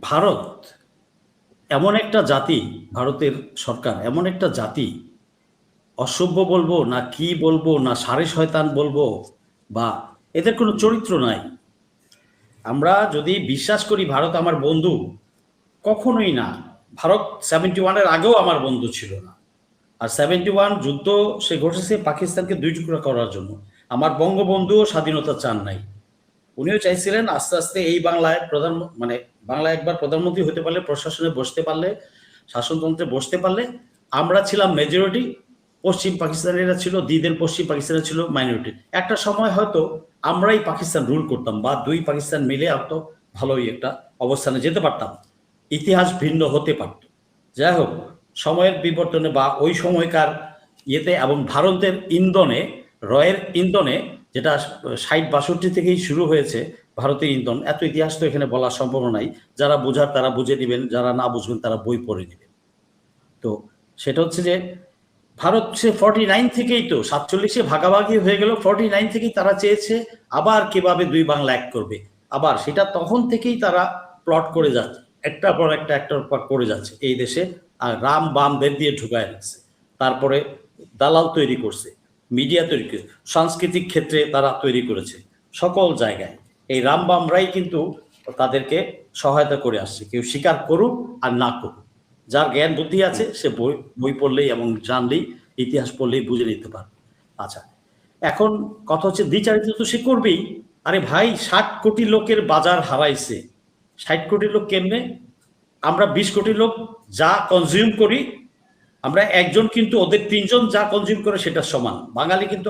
ভারত এমন একটা জাতি, ভারতের সরকার এমন একটা জাতি, অসভ্য বলব না কি বলব, না সারে শয়তান বলব, বা এদের কোনো চরিত্র নাই। আমরা যদি বিশ্বাস করি ভারত আমার বন্ধু, কখনোই না। ভারত সেভেন্টি ওয়ানের আগেও আমার বন্ধু ছিল না। আর সেভেন্টি ওয়ান যুদ্ধ সে ঘটেছে পাকিস্তানকে দুই টুকরা করার জন্য। আমার বঙ্গবন্ধুও স্বাধীনতা চান নাই। উনিও চাইছিলেন আস্তে আস্তে এই বাংলায় প্রধান মানে বাংলায় একবার প্রধানমন্ত্রী হতে পারলে, প্রশাসনে বসতে পারলে, শাসনতন্ত্রে বসতে পারলে, আমরা ছিলাম মেজরিটি পশ্চিম পাকিস্তানিরা ছিল, দিদের পশ্চিম পাকিস্তানে ছিল মাইনরিটি একটা সময় হয়তো আমরাই পাকিস্তান রুল করতাম বা দুই পাকিস্তান মিলে হয়তো ভালোই একটা অবস্থানে যেতে পারতাম। ইতিহাস ভিন্ন হতে পারত। যাই হোক, সময়ের বিবর্তনে বা ওই সময়কার ইয়েতে এবং ভারতের ইন্ধনে, রয়ের ইন্ধনে যেটা ষাট বাষট্টি থেকেই শুরু হয়েছে ভারতের ইন্ধন। এত ইতিহাস তো এখানে বলা সম্ভব নাই। যারা বোঝার তারা বুঝে নেবেন, যারা না বুঝবেন তারা বই পড়ে নেবেন। তো সেটা হচ্ছে যে ভারত সে ফর্টি নাইন থেকেই তো, সাতচল্লিশে ভাগাভাগি হয়ে গেল ফর্টি নাইন থেকেই তারা চেয়েছে আবার কীভাবে দুই বাংলা এক করবে। আবার সেটা তখন থেকেই তারা প্লট করে যাচ্ছে। একটা পর একটা, একটার পর করে যাচ্ছে। এই দেশে আর রাম বামদের দিয়ে ঢুকায় রাখছে। তারপরে দালাল তৈরি করছে। মিডিয়া তৈরি সাংস্কৃতিক ক্ষেত্রে তারা তৈরি করেছে, সকল জায়গায়। এই রামবামরাই কিন্তু তাদেরকে সহায়তা করে আসছে। কেউ স্বীকার করুক আর না করুক। যার জ্ঞান বুদ্ধি আছে, সে বই বই পড়লেই এবং জানলেই, ইতিহাস পড়লেই বুঝে নিতে পারবে। আচ্ছা এখন কথা হচ্ছে দ্বিচারিত তো সে করবেই। আরে ভাই, ষাট কোটি লোকের বাজার হারাইছে। ষাট কোটি লোক কেমনে? আমরা বিশ কোটি লোক যা কনজিউম করি আমরা একজন কিন্তু ওদের তিনজন যা কনজিউম করে সেটা সমান। বাঙালি কিন্তু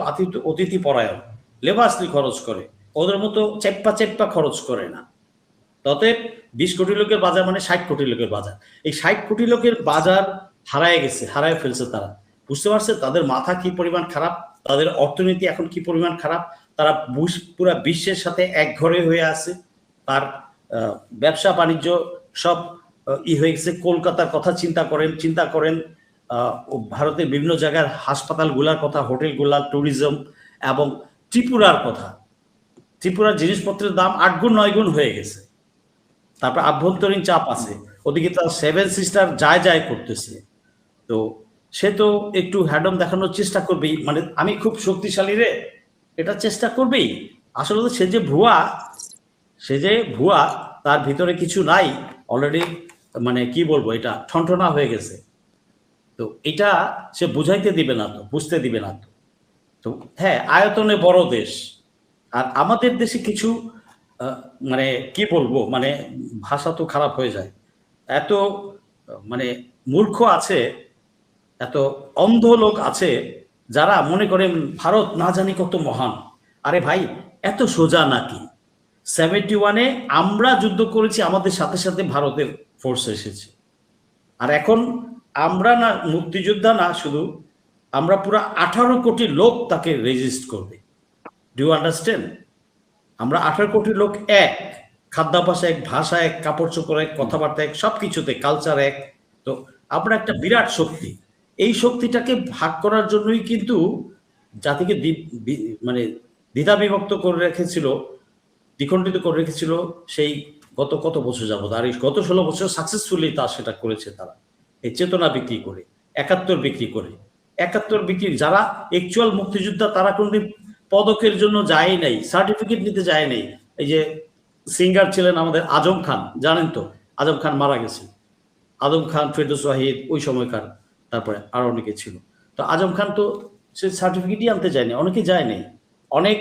অতিথি পরায়ণ। লেবাসলি খরচ করে। ওদের মতো চেপ্পা চেপ্পা খরচ করে না। ততএব বিশ কোটি লোকের বাজার মানে ষাট কোটি লোকের বাজার। এই ষাট কোটি লোকের বাজার হারায় গেছে, হারায় ফেলছে তারা। বুঝতে পারছে তাদের মাথা কি পরিমাণ খারাপ? তাদের অর্থনীতি এখন কি পরিমাণ খারাপ? তারা পুরা বিশ্বের সাথে এক ঘরে হয়ে আছে। তার ব্যবসা, বাণিজ্য সব ই হয়ে গেছে। কলকাতার কথা চিন্তা করেন চিন্তা করেন। ভারতের বিভিন্ন জায়গার হাসপাতালগুলার কথা, হোটেলগুলা ট্যুরিজম এবং ত্রিপুরার কথা। ত্রিপুরার জিনিসপত্রের দাম আট গুণ, নয় গুণ হয়ে গেছে। তারপর আভ্যন্তরীণ চাপ আছে। ওদিকে তার সেভেন সিস্টার যায় যায় করতেছে। তো সে তো একটু হ্যাডম দেখানোর চেষ্টা করবেই। মানে আমি খুব শক্তিশালী রে, এটা চেষ্টা করবেই। আসলে তো সে যে ভুয়া, সে যে ভুয়া, তার ভিতরে কিছু নাই। অলরেডি মানে কি বলব, এটা ঠনঠনা হয়ে গেছে। তো এটা সে বুঝাইতে দিবে না তো, বুঝতে দিবে না তো। তো হ্যাঁ আয়তনে বড় দেশ। আর আমাদের দেশে কিছু মানে কি বলব মানে ভাষা তো খারাপ হয়ে যায়। এত মানে মূর্খ আছে, এত অন্ধ লোক আছে, যারা মনে করেন ভারত না জানি কত মহান। আরে ভাই, এত সোজা নাকি? সেভেন্টি ওয়ানে আমরা যুদ্ধ করেছি, আমাদের সাথে সাথে ভারতের ফোর্স এসেছে। আর এখন আমরা না, মুক্তিযোদ্ধা না, শুধু আমরা পুরো আঠারো কোটি লোক তাকে রেজিস্ট করবে। ডু আন্ডারস্ট্যান্ড আমরা আঠারো কোটি লোক এক, খাদ্যাভ্যাস এক, ভাষা এক, কাপড় চোপড় এক, কথাবার্তা এক সব কিছুতে কালচার এক। তো আমরা একটা বিরাট শক্তি। এই শক্তিটাকে ভাগ করার জন্যই কিন্তু জাতিকে মানে দ্বিধা বিভক্ত করে রেখেছিল, দ্বিখণ্ডিত করে রেখেছিল সেই গত কত বছর যাবত, আর এই গত ষোলো বছর সাকসেসফুলি তা সেটা করেছে তারা। এই চেতনা বিক্রি করে, একাত্তর বিক্রি করে। একাত্তর বিক্রি যারা অ্যাকচুয়াল মুক্তিযোদ্ধা, তারা কোনদিন পদকের জন্য যায় নাই সার্টিফিকেট নিতে যায় নাই। এই যে সিঙ্গার ছিলেন আমাদের আজম খান, জানেন তো? আজম খান মারা গেছে। আজম খান, ফেরদৌস ওয়াহিদ, ওই সময়কার তারপরে আর অনেকে ছিল। তো আজম খান তো সে সার্টিফিকেটই আনতে যায়নি অনেকে যায় নাই। অনেক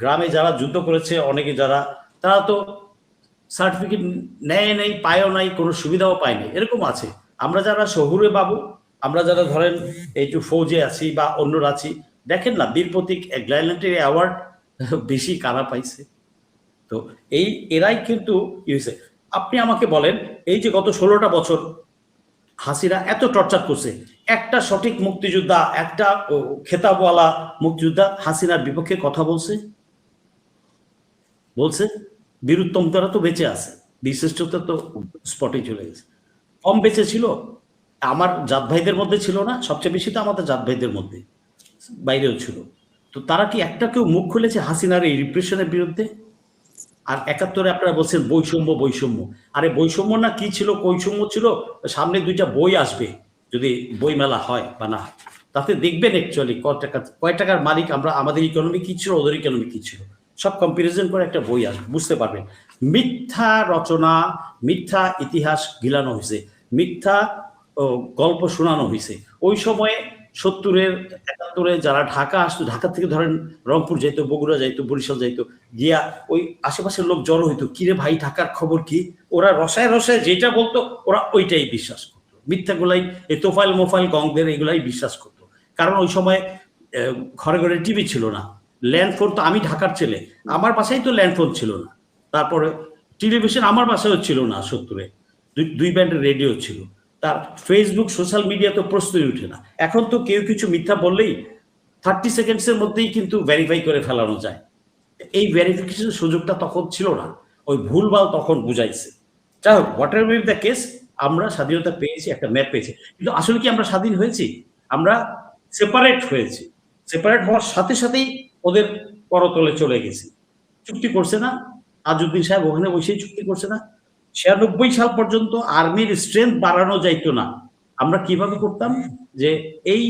গ্রামে যারা যুদ্ধ করেছে, অনেকে যারা তারা তো সার্টিফিকেট নেয় নেই, পায়ও নাই, কোনো সুবিধাও পায় নাই, এরকম আছে। আমরা যারা শহুরে বাবু, আমরা যারা ধরেন একটু ফৌজে আছি বা অন্যরা আছি, দেখেন না, বীর প্রতীক গ্ল্যান্ডের অ্যাওয়ার্ড বেশি কারা পাইছে? তো এই, এরাই কিন্তু ইয়েছে আপনি আমাকে বলেন, এই যে গত ষোলোটা বছর হাসিরা এত টর্চার করছে, একটা সঠিক মুক্তিযোদ্ধা, একটা খেতাবওয়ালা মুক্তিযোদ্ধা হাসিনার বিপক্ষে কথা বলছে? বলছে? বীরুত্তম তারা তো বেঁচে আছে, বিশিষ্টতা তো স্পটে চলে গেছে। কম বেঁচে ছিল, আমার জাত ভাইদের মধ্যে ছিল না, সবচেয়ে বেশি তো আমাদের জাত ভাইদের মধ্যে, বাইরেও ছিল। তো তারা কি একটা কেউ মুখ খুলেছে হাসিনার এই রিপ্রেশনের বিরুদ্ধে? আর একাত্তরে আপনারা বলছেন বৈষম্য বৈষম্য। আরে বৈষম্য না কি ছিল বৈষম্য ছিল, সামনে দুইটা বই আসবে, যদি বই মেলা হয় বা না তাতে দেখবেন অ্যাকচুয়ালি কয় টাকা, কয় টাকার মালিক আমরা, আমাদের ইকোনমি কি ছিল, ওদের ইকোনমি কি ছিল। সব কম্পারিজন করে একটা বই আসবে, বুঝতে পারবেন। মিথ্যা রচনা, মিথ্যা ইতিহাস গিলানো হয়েছে মিথ্যা গল্প শোনানো হয়েছে ওই সময়ে সত্তরের, একাত্তরে যারা ঢাকা আসতো, ঢাকা থেকে ধরেন রংপুর যাইতো, বগুড়া যাইতো, বরিশাল যাইতো, গিয়া ওই আশেপাশের লোক জড়ো হইতো, কিরে ভাই, ঢাকার খবর কি? ওরা রসায় রসায় যেটা বলতো, ওরা ওইটাই বিশ্বাস করতো। মিথ্যাগুলাই এই তোফাইল মোফাইল গংদের এগুলাই বিশ্বাস করতো। কারণ ওই সময় ঘরে ঘরে টিভি ছিল না। ল্যান্ডফোন তো আমি ঢাকার ছেলে। আমার বাসায় তো ল্যান্ডফোন ছিল না। তারপরে টেলিভিশন আমার বাসায়ও ছিল না সত্তরে। দুই দুই ব্যান্ডের রেডিও ছিল। তার ফেসবুক সোশ্যাল মিডিয়া তো প্রশ্নই উঠে না। এখন তো কেউ কিছু মিথ্যা বললেই থার্টি সেকেন্ডসের মধ্যেই কিন্তু ভেরিফাই করে ফেলানো যায়। এই ভেরিফিকেশন সুযোগটা তখন ছিল না। ওই ভুলভাল তখন বুঝাইছে। যাই হোক হোয়াট এভার দ্য কেস আমরা স্বাধীনতা পেয়েছি, একটা ম্যাপ পেয়েছি। কিন্তু আসলে কি আমরা স্বাধীন হয়েছি? আমরা সেপারেট হয়েছি। সেপারেট হওয়ার সাথে সাথেই ওদের করতলে চলে গেছি। চুক্তি করছে না। আজউদ্দিন সাহেব ওখানে বসেই চুক্তি করছে না। ছিয়ানব্বই সাল পর্যন্ত আর্মির স্ট্রেংথ বাড়ানো যাইতো না। আমরা কীভাবে করতাম? যে এই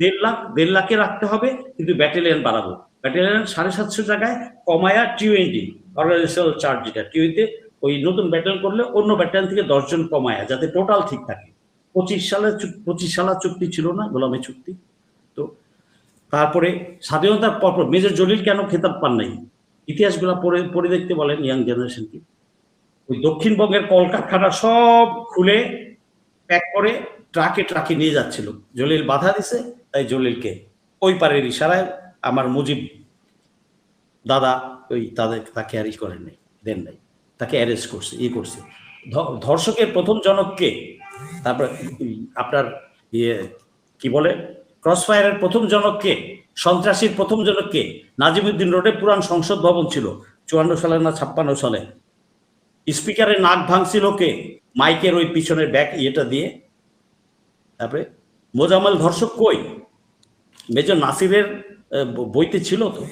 দেড় লাখ, দেড় লাখে রাখতে হবে, কিন্তু ব্যাটালিয়ন বাড়াবো। ব্যাটালিয়ন সাড়ে সাতশো টাকায় কমায়া টিউএনটি অর্গানাইজেশনাল চার্জ যেটা টিউতে ওই নতুন ব্যাটালিয়ন করলে অন্য ব্যাটালিয়ন থেকে দশজন কমায়া, যাতে টোটাল ঠিক থাকে। পঁচিশ সালে পঁচিশ সালের চুক্তি ছিল না, গোলামী চুক্তি। তো তারপরে স্বাধীনতার পর পর মেজর জলিল কেন খেতাব পান নাই? ইতিহাসগুলো পড়ে পড়ে দেখতে বলেন ইয়াং জেনারেশনকে। ওই দক্ষিণবঙ্গের কলকারখানা সব খুলে প্যাক করে ট্রাকে ট্রাকে নিয়ে যাচ্ছিল। জলিল বাধা দিছে, তাই জলিলকে ওই পারের ইশারায় আমার মুজিব দাদা ওই তাদের তাকে ই করেন নাই, দেন নাই। তাকে অ্যারেস্ট করছে, ই করছে। ধর্ষকের প্রথম জনককে তারপর আপনার ইয়ে কি বলে? ক্রস ফায়ারের প্রথম জনককে সন্ত্রাসীর প্রথম জনককে নাজিমুদ্দিন রোডে পুরান সংসদ ভবন ছিল, চুয়ান্ন সালে না ছাপ্পান্ন সালে। স্পিকারের নাক ভাঙছিল কে? মাইকের ওই পিছনের ব্যাক ইয়েটা দিয়ে। তারপরে মোজাম্মেল ধর্ষক কই? মেজর নাসিরের বইতে ছিল তো।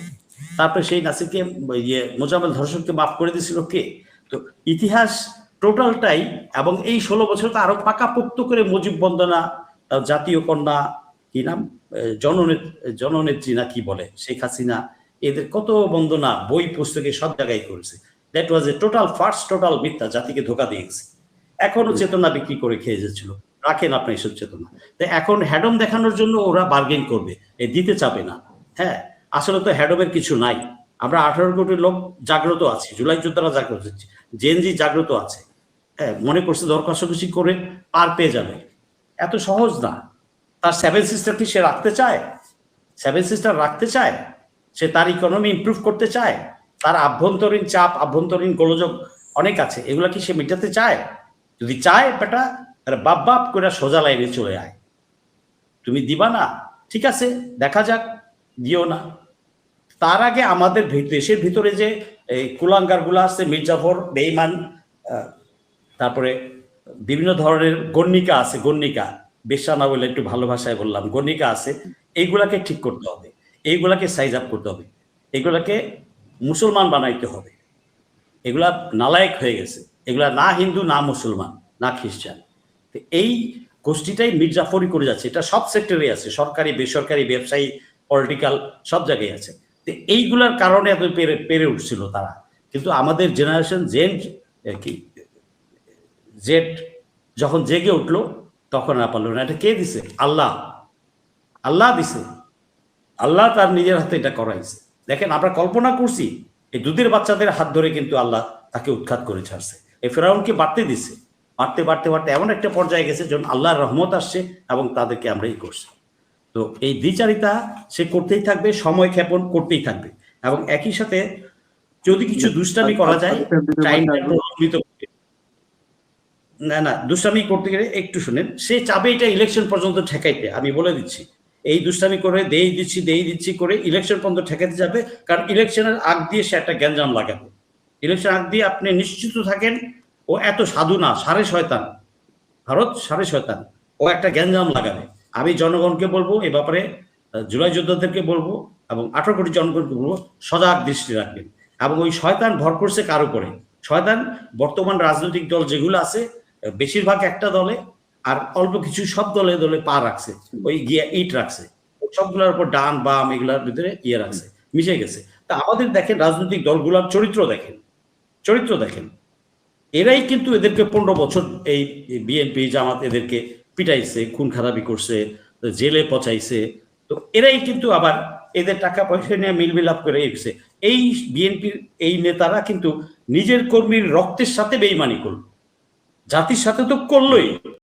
তারপরে সেই নাসিরকে ইয়ে মোজাম্মেল ধর্ষককে মাফ করে দিয়েছিল কে? তো ইতিহাস টোটালটাই এবং এই ষোলো বছর তো আরও পাকাপোক্ত করে মুজিব বন্দনা, জাতীয় কন্যা কি নাম? জননেত জননেত্রী না কি বলে? শেখ হাসিনা। এদের কত বন্দনা, বই পুস্তকে সব জায়গায় করেছে that was a total first total মিথ্যা, জাতিকে ধোকা দিয়েছে। এখনও চেতনা বিক্রি করে খেয়ে যাচ্ছিল। রাখেন আপনি এসব চেতনা। তো এখন হ্যাডম দেখানোর জন্য ওরা বার্গেন করবে। এ দিতে চাবে না। হ্যাঁ আসলে তো হ্যাডমের কিছু নাই। আমরা আঠারো কোটি লোক জাগ্রত আছি। জুলাই যোদ্ধারা জাগ্রত হচ্ছে। জেনজি জাগ্রত আছে। হ্যাঁ মনে করছে দর করে পার পেয়ে যাবে। এত সহজ না। তার সেভেন সিস্টার কি সে রাখতে চায়? সেভেন সিস্টার রাখতে চায়? সে তার ইকোনমি ইমপ্রুভ করতে চায়? তার আভ্যন্তরীণ চাপ, আভ্যন্তরীণ গোলযোগ অনেক আছে। এগুলা কি সে মেটাতে চায়? যদি চায়, বেটা তাহলে বাপ বাপ করে সোজা লাইনে চলে আয়। তুমি দিবা না? ঠিক আছে, দেখা যাক, দিও না। তার আগে আমাদের দেশের ভিতরে যে এই কুলাঙ্গারগুলো আছে, মির্জাফর, বেইমান তারপরে বিভিন্ন ধরনের গণ্যিকা আছে, গণ্যিকা। বেশা না বলে একটু ভালো ভাষায় বললাম, গণিকা আছে, এইগুলাকে ঠিক করতে হবে, এইগুলাকে সাইজ আপ করতে হবে, এগুলাকে মুসলমান বানাইতে হবে। এগুলা নালায়ক হয়ে গেছে, এগুলা না হিন্দু, না মুসলমান, না খ্রিস্টান। এই গোষ্ঠীটাই মির্জাফরি করে যাচ্ছে, এটা সব সেক্টরে আছে, সরকারি, বেসরকারি, ব্যবসায়ী পলিটিক্যাল সব জায়গায় আছে। তো এইগুলার কারণে এত পেরে পেরে উঠছিল তারা। কিন্তু আমাদের জেনারেশন জেন কি জেড যখন জেগে উঠল তখন আর পারল না। এটা কে দিছে? আল্লাহ। আল্লাহ দিছে। আল্লাহ তার নিজের হাতে এটা করাইছে। দেখেন আমরা কল্পনা করছি এই দুধের বাচ্চাদের হাত ধরে কিন্তু আল্লাহ তাকে উৎখাত করে ছাড়ছে। এই ফেরাউনকে বাড়তে দিছে। বাড়তে বাড়তে বাড়তে এমন একটা পর্যায়ে গেছে যখন আল্লাহর রহমত আসছে এবং তাদেরকে আমরা এই করছি। তো এই দ্বিচারিতা সে করতেই থাকবে সময় ক্ষেপণ করতেই থাকবে। এবং একই সাথে যদি কিছু দুষ্টামি করা যায় টাইমটা। না না, দুষ্টামি করতে গেলে একটু শুনেন। সে চাবে এটা ইলেকশন পর্যন্ত ঠেকাইতে, আমি বলে দিচ্ছি। এই দুষ্টামি করে, দেই দিচ্ছি দেই দিচ্ছি করে ইলেকশন পর্যন্ত ঠেকাতে যাবে, কারণ ইলেকশনের আগ দিয়ে সে একটা গ্যাঞ্জাম লাগাবে। ইলেকশন আগ দিয়ে আপনি নিশ্চিত থাকেন, ও এত সাধু না সাড়ে শয়তান। ভারত সাড়ে শয়তান। ও একটা গ্যাঞ্জাম লাগাবে। আমি জনগণকে বলব, এ ব্যাপারে জুলাই যোদ্ধাদেরকে বলব এবং আঠারো কোটি জনগণকে বলব, সজাগ দৃষ্টি রাখবেন। এবং ওই শয়তান ভর করছে কার উপরে? শয়তান, বর্তমান রাজনৈতিক দল যেগুলো আছে বেশিরভাগ একটা দলে আর অল্প কিছু সব দলে দলে পা রাখছে, ওই গিয়া ইট রাখছে। সবগুলোর উপর ডান, বাম এগুলোর ভিতরে ইয়ে রাখছে, মিশে গেছে। তা আমাদের দেখেন রাজনৈতিক দলগুলোর চরিত্র দেখেন চরিত্র দেখেন। এরাই কিন্তু এদেরকে পনেরো বছর এই বিএনপি জামাত এদেরকে পিটাইছে, খুন খারাপি করছে, জেলে পচাইছে। তো এরাই কিন্তু আবার এদের টাকা পয়সা নিয়ে মিলমিলাপ করে এসেছে এই বিএনপির এই নেতারা কিন্তু নিজের কর্মীর রক্তের সাথে বেইমানি করল। জাতির সাথে তো করলোই।